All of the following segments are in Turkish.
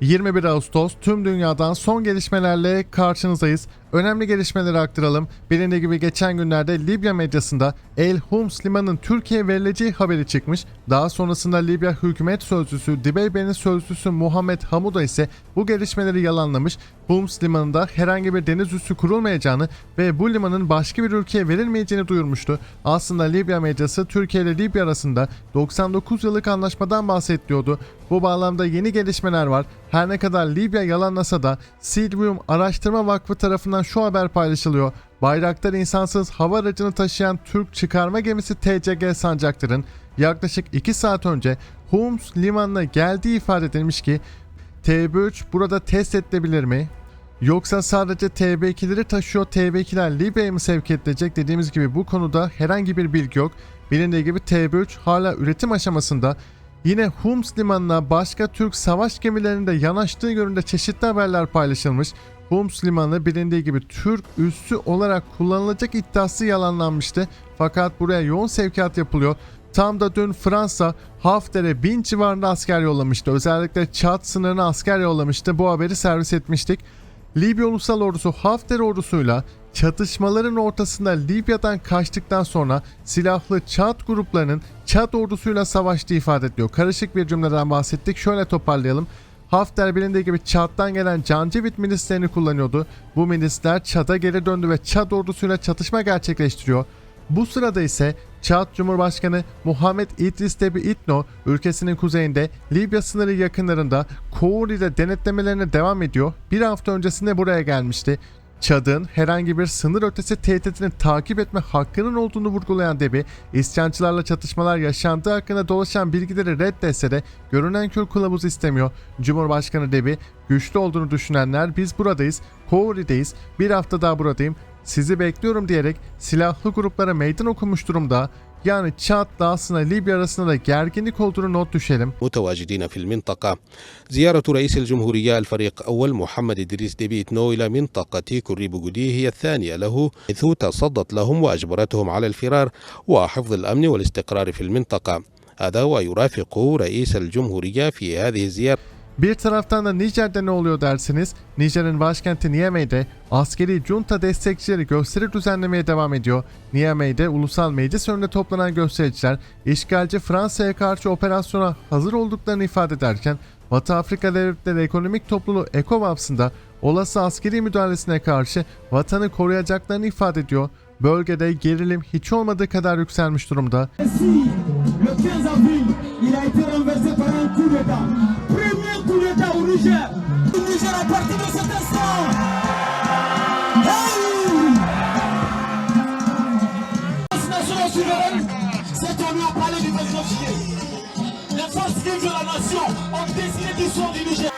21 Ağustos tüm dünyadan son gelişmelerle karşınızdayız. Önemli gelişmeleri aktaralım. Bilindiği gibi geçen günlerde Libya medyasında El Hums limanının Türkiye'ye verileceği haberi çıkmış. Daha sonrasında Libya hükümet sözcüsü Dibeybe'nin sözcüsü Muhammed Hamuda ise bu gelişmeleri yalanlamış. Hums limanında herhangi bir deniz üssü kurulmayacağını ve bu limanın başka bir ülkeye verilmeyeceğini duyurmuştu. Aslında Libya medyası Türkiye ile Libya arasında 99 yıllık anlaşmadan bahsediyordu. Bu bağlamda yeni gelişmeler var. Her ne kadar Libya yalanlasa da Silvium Araştırma Vakfı tarafından şu haber paylaşılıyor. Bayraktar insansız hava aracını taşıyan Türk çıkarma gemisi TCG Sancaktar'ın yaklaşık 2 saat önce Homs limanına geldiği ifade edilmiş ki TB3 burada test edilebilir mi? Yoksa sadece TB2'leri taşıyor TB2'ler Libya'ya mı sevk edilecek dediğimiz gibi bu konuda herhangi bir bilgi yok. Bilindiği gibi TB3 hala üretim aşamasında. Yine Hums limanına başka Türk savaş gemilerinin de yanaştığı yönünde çeşitli haberler paylaşılmış. Hums limanı bilindiği gibi Türk üssü olarak kullanılacak iddiası yalanlanmıştı. Fakat buraya yoğun sevkiyat yapılıyor. Tam da dün Fransa Hafter'e bin civarında asker yollamıştı. Özellikle Çat sınırına asker yollamıştı. Bu haberi servis etmiştik. Libya Ulusal Ordusu Hafter ordusuyla çatışmaların ortasında Libya'dan kaçtıktan sonra silahlı Çat gruplarının Çat ordusuyla savaştığı ifade ediliyor. Karışık bir cümleden bahsettik. Şöyle toparlayalım. Hafter bilindiği gibi Çat'tan gelen Cancevit milislerini kullanıyordu. Bu milisler Çat'a geri döndü ve Çat ordusuyla çatışma gerçekleştiriyor. Bu sırada ise Çad Cumhurbaşkanı Muhammed İdris Debi İtno ülkesinin kuzeyinde Libya sınırı yakınlarında Kouri'de denetlemelerine devam ediyor. Bir hafta öncesinde buraya gelmişti. Çad'ın herhangi bir sınır ötesi tehditini takip etme hakkının olduğunu vurgulayan Debi, isyancılarla çatışmalar yaşandığı hakkında dolaşan bilgileri reddetse de görünen kör kılavuz istemiyor. Cumhurbaşkanı Debi, güçlü olduğunu düşünenler biz buradayız, Kouri'deyiz, bir hafta daha buradayım, sizi bekliyorum diyerek silahlı gruplara meydan okumuş durumda. Yani Çat'la aslında Libya arasında da gerginlik olduğunu not düşelim. متواجدين في المنطقة. زيارة رئيس الجمهورية الفريق أول محمد إدريس ديبيت نو إلى منطقة كوريبوغودي هي الثانية له حيث تصدت لهم وأجبرتهم على الفرار وحفظ الأمن والاستقرار في المنطقة. هذا ويرافق رئيس الجمهورية في هذه الزيارة. Bir taraftan da Nijer'de ne oluyor dersiniz? Nijer'in başkenti Niamey'de askeri junta destekçileri gösteri düzenlemeye devam ediyor. Niamey'de ulusal meclis önünde toplanan göstericiler işgalci Fransa'ya karşı operasyona hazır olduklarını ifade ederken Batı Afrika Devletleri Ekonomik Topluluğu ECOWAS'ın da olası askeri müdahalesine karşı vatanı koruyacaklarını ifade ediyor. Bölgede gerilim hiç olmadığı kadar yükselmiş durumda. Coup d'État. Au Niger. Le Niger à partir de cet instant. Hey Les nations souveraines s'est tenue au palais du 29 juillet. Les forces vives de la nation ont décidé du sort du Niger.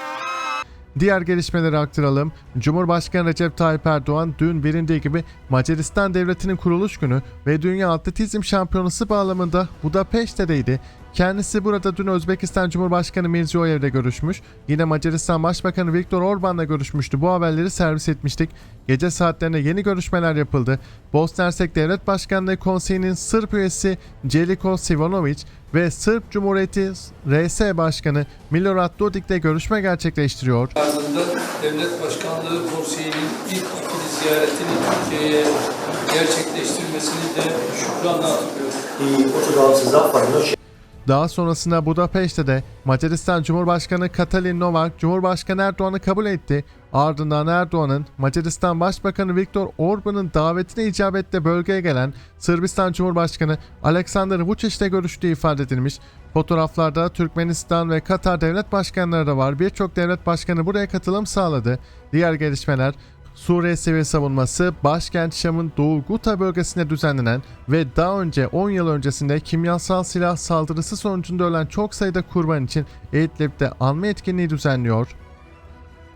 Diğer gelişmeleri aktaralım. Cumhurbaşkanı Recep Tayyip Erdoğan dün bilindiği gibi Macaristan Devleti'nin kuruluş günü ve Dünya Atletizm Şampiyonası bağlamında Budapeşte'deydi. Kendisi burada dün Özbekistan Cumhurbaşkanı Mirziyoyev'le görüşmüş. Yine Macaristan Başbakanı Viktor Orban'la görüşmüştü. Bu haberleri servis etmiştik. Gece saatlerinde yeni görüşmeler yapıldı. Bosna Hersek Devlet Başkanlığı Konseyi'nin Sırp üyesi Celiko Sivanovic ve Sırp Cumhuriyeti RS Başkanı Milorad Dodik'le görüşme gerçekleştiriyor. Ardından Devlet Başkanlığı Konseyi'nin ilk ikili ziyaretini Türkiye'ye gerçekleştirmesini de şükranla hatırlıyorum. Daha sonrasında Budapeşte de Macaristan Cumhurbaşkanı Katalin Novak Cumhurbaşkanı Erdoğan'ı kabul etti. Ardından Erdoğan'ın Macaristan Başbakanı Viktor Orban'ın davetine icabetle bölgeye gelen Sırbistan Cumhurbaşkanı Alexander Vučić'le görüştüğü ifade edilmiş. Fotoğraflarda Türkmenistan ve Katar devlet başkanları da var. Birçok devlet başkanı buraya katılım sağladı. Diğer gelişmeler Suriye Sivil Savunması başkent Şam'ın Doğu Guta bölgesinde düzenlenen ve daha önce 10 yıl öncesinde kimyasal silah saldırısı sonucunda ölen çok sayıda kurban için İdlib'de anma etkinliği düzenliyor.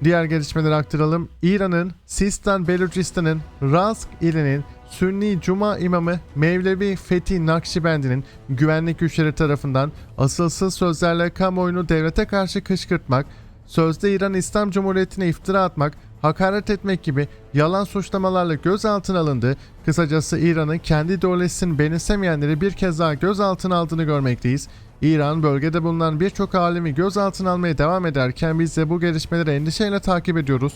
Diğer gelişmeleri aktaralım. İran'ın Sistan Belucistan'ın Razk ilinin Sünni Cuma imamı Mevlevi Fethi Nakşibendi'nin güvenlik güçleri tarafından asılsız sözlerle kamuoyunu devlete karşı kışkırtmak, sözde İran İslam Cumhuriyeti'ne iftira atmak, hakaret etmek gibi yalan suçlamalarla gözaltına alındı. Kısacası İran'ın kendi ideolojisini benimsemeyenleri bir kez daha gözaltına aldığını görmekteyiz. İran bölgede bulunan birçok alimi gözaltına almaya devam ederken biz de bu gelişmeleri endişeyle takip ediyoruz.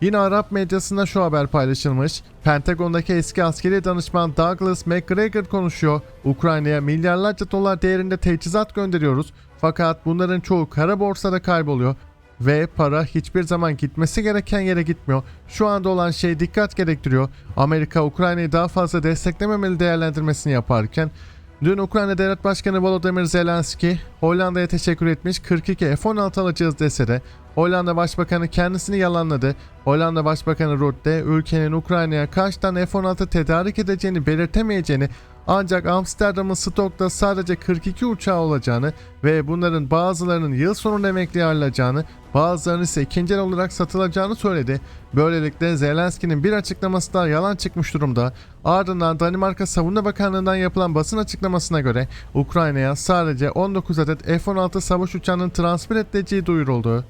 Yine Arap medyasında şu haber paylaşılmış. Pentagon'daki eski askeri danışman Douglas McGregor konuşuyor. Ukrayna'ya milyarlarca dolar değerinde teçhizat gönderiyoruz. Fakat bunların çoğu kara borsada kayboluyor. Ve para hiçbir zaman gitmesi gereken yere gitmiyor. Şu anda olan şey dikkat gerektiriyor. Amerika Ukrayna'yı daha fazla desteklememeli değerlendirmesini yaparken Dün Ukrayna Devlet Başkanı Volodymyr Zelenski Hollanda'ya teşekkür etmiş 42 F-16 alacağız dese de Hollanda Başbakanı kendisini yalanladı. Hollanda Başbakanı Rutte ülkenin Ukrayna'ya kaç tane F-16 tedarik edeceğini belirtemeyeceğini ancak Amsterdam'ın stokta sadece 42 uçağı olacağını ve bunların bazılarının yıl sonunda emekliye ayrılacağını, bazılarının ise ikinci olarak satılacağını söyledi. Böylelikle Zelenski'nin bir açıklaması daha yalan çıkmış durumda. Ardından Danimarka Savunma Bakanlığı'ndan yapılan basın açıklamasına göre Ukrayna'ya sadece 19 adet F-16 savaş uçağının transfer edileceği duyuruldu.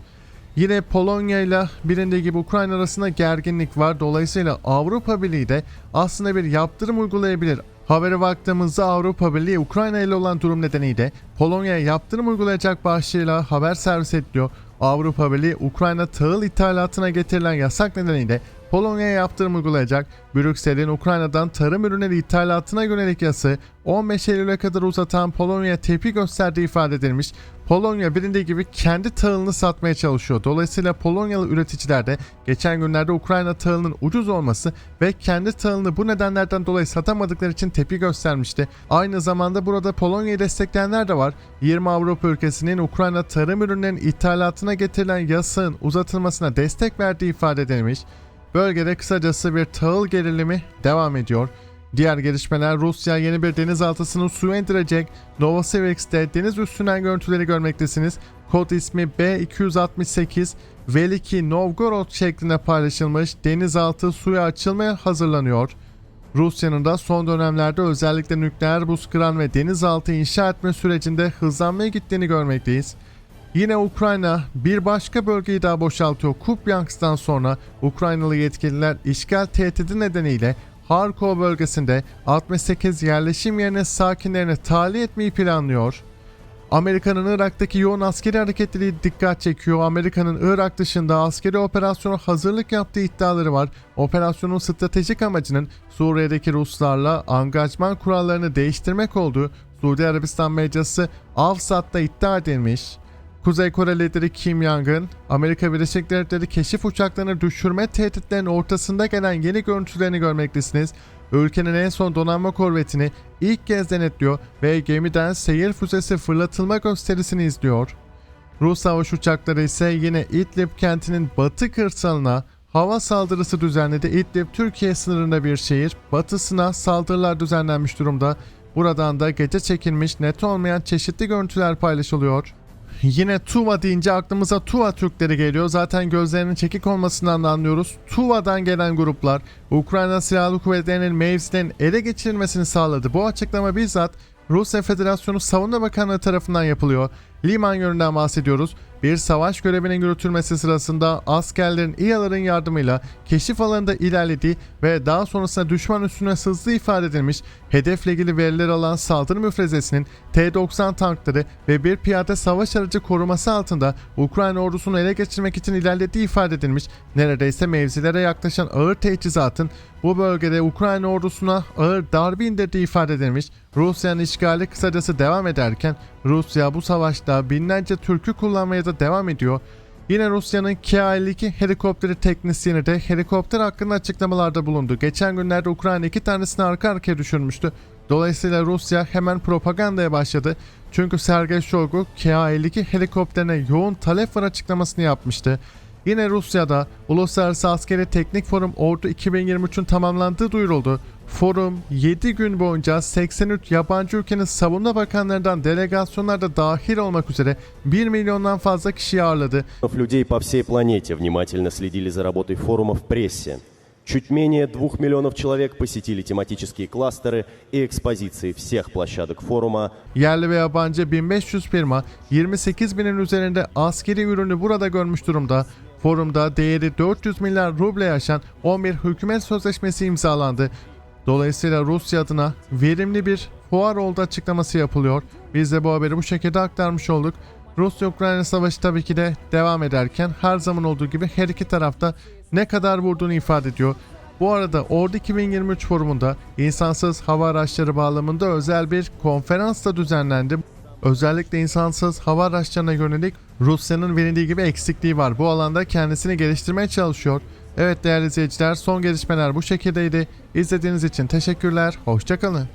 Yine Polonya ile bilindiği gibi Ukrayna arasında gerginlik var. Dolayısıyla Avrupa Birliği de aslında bir yaptırım uygulayabilir. Habere baktığımızda Avrupa Birliği Ukrayna ile olan durum nedeniyle Polonya'ya yaptırım uygulayacak başlığıyla haber servis ediliyor. Avrupa Birliği Ukrayna tahıl ithalatına getirilen yasak nedeniyle Polonya'ya yaptırım uygulayacak. Brüksel'in Ukrayna'dan tarım ürünleri ithalatına yönelik yası 15 Eylül'e kadar uzatan Polonya'ya tepki gösterdiği ifade edilmiş. Polonya bilindiği gibi kendi tahılını satmaya çalışıyor. Dolayısıyla Polonyalı üreticiler de geçen günlerde Ukrayna tahılının ucuz olması ve kendi tahılını bu nedenlerden dolayı satamadıkları için tepki göstermişti. Aynı zamanda burada Polonya'yı destekleyenler de var. 20 Avrupa ülkesinin Ukrayna tarım ürünlerinin ithalatına getirilen yasağın uzatılmasına destek verdiği ifade edilmiş. Bölgede kısacası bir tahıl gerilimi devam ediyor. Diğer gelişmeler Rusya yeni bir denizaltısını suya indirecek. Novosibirsk'te deniz üstünden görüntüleri görmektesiniz. Kod ismi B-268 Veliki Novgorod şeklinde paylaşılmış denizaltı suya açılmaya hazırlanıyor. Rusya'nın da son dönemlerde özellikle nükleer buz kıran ve denizaltı inşa etme sürecinde hızlanmaya gittiğini görmekteyiz. Yine Ukrayna bir başka bölgeyi daha boşaltıyor. Kupyansk'tan sonra Ukraynalı yetkililer işgal tehdidi nedeniyle Harkov bölgesinde 68 yerleşim yerine sakinlerini tahliye etmeyi planlıyor. Amerika'nın Irak'taki yoğun askeri hareketliliği dikkat çekiyor. Amerika'nın Irak dışında askeri operasyona hazırlık yaptığı iddiaları var. Operasyonun stratejik amacının Suriye'deki Ruslarla angajman kurallarını değiştirmek olduğu Suudi Arabistan medyası Avsat'ta iddia edilmiş. Kuzey Kore lideri Kim Jong-un, Amerika Birleşik Devletleri keşif uçaklarını düşürme tehditlerinin ortasında gelen yeni görüntülerini görmektesiniz. Ülkenin en son donanma korvetini ilk kez denetliyor ve gemiden seyir füzesi fırlatılma gösterisini izliyor. Rus savaş uçakları ise yine İdlib kentinin batı kırsalına hava saldırısı düzenledi. İdlib Türkiye sınırında bir şehir. Batısına saldırılar düzenlenmiş durumda. Buradan da gece çekilmiş net olmayan çeşitli görüntüler paylaşılıyor. Yine Tuva deyince aklımıza Tuva Türkleri geliyor. Zaten gözlerinin çekik olmasından da anlıyoruz. Tuva'dan gelen gruplar Ukrayna Silahlı Kuvvetleri'nin mevzilerin ele geçirilmesini sağladı. Bu açıklama bizzat Rusya Federasyonu Savunma Bakanlığı tarafından yapılıyor. Liman yönünden bahsediyoruz. Bir savaş görevinin yürütülmesi sırasında askerlerin İHA'ların yardımıyla keşif alanında ilerlediği ve daha sonrasında düşman üstüne sızdığı ifade edilmiş. Hedefle ilgili veriler alan saldırı müfrezesinin T-90 tankları ve bir piyade savaş aracı koruması altında Ukrayna ordusunu ele geçirmek için ilerlediği ifade edilmiş. Neredeyse mevzilere yaklaşan ağır teçhizatın bu bölgede Ukrayna ordusuna ağır darbe indirdiği ifade edilmiş. Rusya'nın işgali kısacası devam ederken Rusya bu savaşta binlerce Türk'ü kullanmaya da devam ediyor. Yine Rusya'nın Ka-52 helikopteri teknisyeni de helikopter hakkında açıklamalarda bulundu. Geçen günlerde Ukrayna iki tanesini arka arkaya düşürmüştü. Dolayısıyla Rusya hemen propagandaya başladı. Çünkü Sergey Shoigu Ka-52 helikopterine yoğun talep var açıklamasını yapmıştı. Yine Rusya'da Uluslararası Askeri Teknik Forum Ordu 2023'ün tamamlandığı duyuruldu. Forum 7 gün boyunca 83 yabancı ülkenin savunma bakanlarından delegasyonlar da dahil olmak üzere 1 milyondan fazla kişiyi ağırladı. людей по всей планете внимательно следили за работой форума в прессе. Чуть менее двух миллионов человек посетили тематические кластеры и экспозиции всех площадок форума. Yerli ve yabancı 1500 firma 28 binin üzerinde askeri ürünü burada görmüş durumda. Forumda değeri 400 milyar ruble aşan 11 hükümet sözleşmesi imzalandı. Dolayısıyla Rusya adına verimli bir fuar oldu açıklaması yapılıyor. Biz de bu haberi bu şekilde aktarmış olduk. Rusya-Ukrayna savaşı tabii ki de devam ederken her zaman olduğu gibi her iki tarafta ne kadar vurduğunu ifade ediyor. Bu arada Ordu 2023 forumunda insansız hava araçları bağlamında özel bir konferans da düzenlendi. Özellikle insansız hava araçlarına yönelik Rusya'nın verildiği gibi eksikliği var. Bu alanda kendisini geliştirmeye çalışıyor. Evet değerli izleyiciler son gelişmeler bu şekildeydi. İzlediğiniz için teşekkürler. Hoşçakalın.